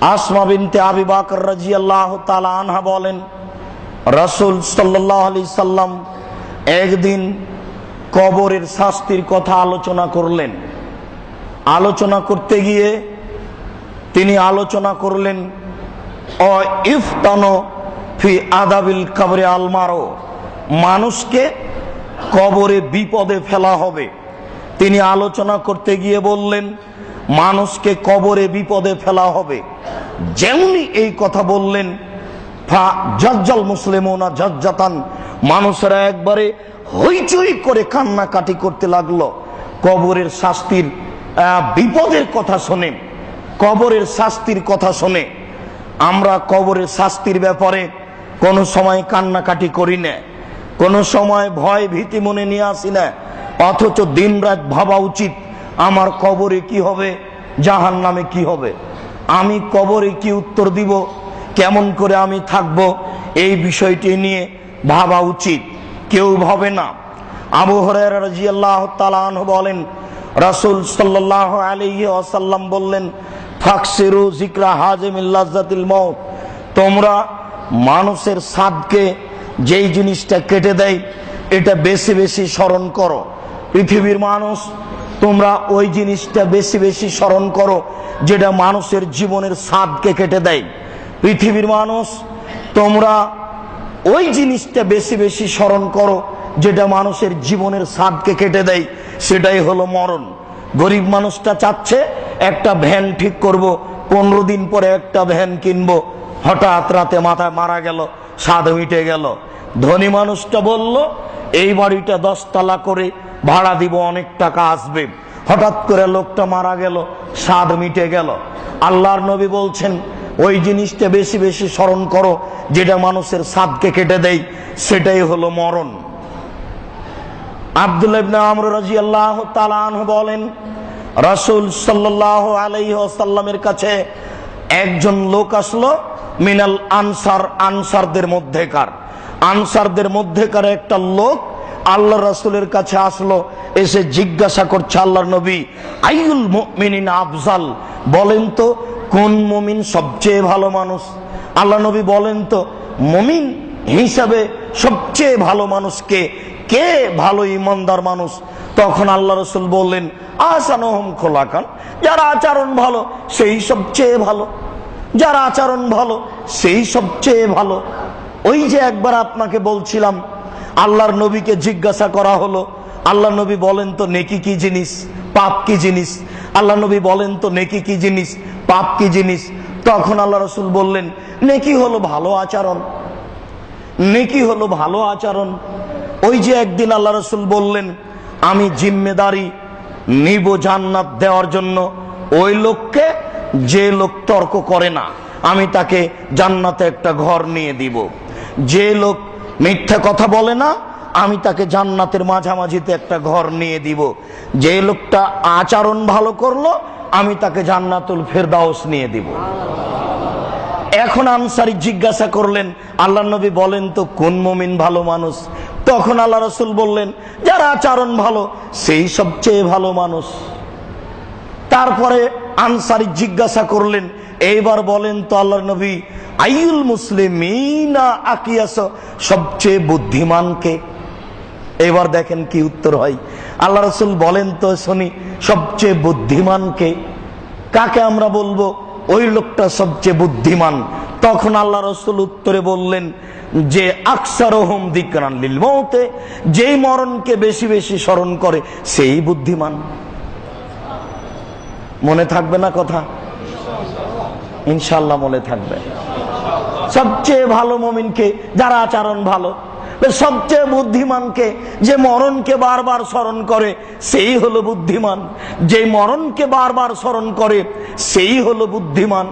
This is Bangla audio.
আসমা বিনতে আবি বাকর রাজি আল্লাহ আনহা বলেন, রাসুল সাল্লাহ আলি সাল্লাম একদিন কবরের শাস্তির কথা আলোচনা করলেন। আলোচনা করতে গিয়ে তিনি আলোচনা করলেন, অ ইফতানো ফি আদাবিল কবরে আলমারো মানুষকে কবরে বিপদে ফেলা হবে। তিনি আলোচনা করতে গিয়ে বললেন মানুষকে কবরে বিপদে ফেলা হবে। যেমনি এই কথা বললেন জজ্জাল মুসলিমোনা জজ্জাতান, মানুষেরা একবারে হইচই করে কান্নাকাটি করতে লাগল। কবরের শাস্তির বিপদের কথা শোনে, কবরের শাস্তির কথা শোনে। আমরা কবরের শাস্তির ব্যাপারে কোনো সময় কান্নাকাটি করি না, কোনো সময় ভয় ভীতি মনে নিয়ে আসি না, অথচ দিনরাত ভাবা উচিত আমার কবরে কি হবে? জাহান নামে কি হবে? আমি কবরে কি উত্তর দিব? কেমন করে আমি থাকব? এই বিষয়টি নিয়ে ভাবা উচিত। কেউ ভাবে না। আবু হরের রাজিয়াল্লাহ বলেন, রাসুল সাল্লাহ আলাইহি আসাল্লাম বললেন, ফাকসিরু জিকরা হাজেমিল্লাজাতিল মত তোমরা মানুষের সাদকে যেই জিনিসটা কেটে দেয়, এটা বেশি বেশি স্মরণ করো। পৃথিবীর মানুষ তোমরা ওই জিনিসটা বেশি বেশি স্মরণ করো, যেটা মানুষের জীবনের স্বাদকে কেটে দেয়। পৃথিবীর মানুষ, তোমরা ওই জিনিসটা বেশি বেশি স্মরণ করো, যেটা মানুষের জীবনের স্বাদকে কেটে দেয়। সেটাই হলো মরণ। গরিব মানুষটা চাচ্ছে, একটা ভ্যান ঠিক করব, পনেরো দিন পরে একটা ভ্যান কিনবো। হঠাৎ রাতে মাথায় মারা গেল, স্বাদ মিটে গেল। ধনী মানুষটা বলল, এই বাড়িটা দশতলা করে ভাড়া দিব, অনেক টাকা আসবে। হঠাৎ করে লোকটা মারা গেল, স্বাদ মিটে গেল। আল্লাহর নবী বলছেন, ওই জিনিসটা বেশি বেশি স্মরণ করো, যেটা মানুষের স্বাদকে কেটে দেয়, সেটাই হলো মরণ। আব্দুল ইবনে আমর রাদিয়াল্লাহু তাআলা আনহু বলেন, রাসূল সাল্লাল্লাহু আলাইহি ওয়াসাল্লামের কাছে একজন লোক আসলো, মিনাল আনসার, আনসারদের মধ্যেকার। আনসারদের মধ্যেকার একটা লোক আল্লাহ রাসূলের কাছে আসলো, এসে জিজ্ঞাসা করছে আল্লাহর নবী আইউল মুমিনিন আফজাল? বলেন তো, কোন মমিন সবচেয়ে ভালো মানুষ? আল্লাহ নবী বলেন তো, মমিন হিসাবে সবচেয়ে ভালো মানুষকে কে? ভালো ইমানদার মানুষ? তখন আল্লাহ রসুল বললেন আসানহম খোলাকান, যার আচরণ ভালো সেই সবচেয়ে ভালো, যার আচরণ ভালো সেই সবচেয়ে ভালো। ওই যে একবার আপনাকে বলছিলাম আল্লাহর নবীকে জিজ্ঞাসা করা হলো, আল্লাহ নবী বলেন তো নেকি কি জিনিস? পাপ কি জিনিস? আল্লাহ নবী বলেন তো নেকি কি জিনিস? পাপ কি জিনিস? তখন আল্লাহ রসুল বললেন, নেকি হলো ভালো আচরণ। নেকি হলো ভালো আচরণ। ওই যে একদিন আল্লাহ রসুল বললেন, আমি জিম্মেদারি নিব জান্নাত দেওয়ার জন্য, ওই লোককে যে লোক তর্ক করে না, আমি তাকে জান্নাতে একটা ঘর নিয়ে দিব। যে লোক মিথ্যা কথা বলে না, আমি তাকে জান্নাতের মাঝামাঝিতে একটা ঘর নিয়ে দিব। যে লোকটা আচরণ ভালো করল, আমি তাকে জান্নাতুল ফেরদাউস নিয়ে দিব। এখন আনসারি জিজ্ঞাসা করলেন, আল্লাহ নবী বলেন তো, কোন মমিন ভালো মানুষ? তখন আল্লাহ রসুল বললেন, যার আচরণ ভালো, সেই সবচেয়ে ভালো মানুষ। তারপরে আনসারি জিজ্ঞাসা করলেন, এইবার বলেন তো আল্লাহ নবী আইউল মুসলিমিনা আকিয়াস, সবচেয়ে বুদ্ধিমানকে। এবার দেখেন কি উত্তর হয়। আল্লাহ রসুল বলেন তো, শুনি, সবচেয়ে বুদ্ধিমানকে। কাকে আমরা বলব? ওই লোকটা সবচেয়ে বুদ্ধিমান। তখন আল্লাহ রসুল উত্তরে বললেন যে আকসার হোম দিকরান লিল মৌতে যেই মরণকে বেশি বেশি স্মরণ করে, সেই বুদ্ধিমান। মনে থাকবে না কথা? ইনশাল্লাহ মনে থাকবে। সবচেয়ে ভালো মমিনকে, যারা আচরণ ভালো সবচেয়ে বুদ্ধিমানকে, যে মরণকে বারবার স্মরণ করে, সেই হলো বুদ্ধিমান। যে মরণকে বারবার স্মরণ করে, সেই হলো বুদ্ধিমান।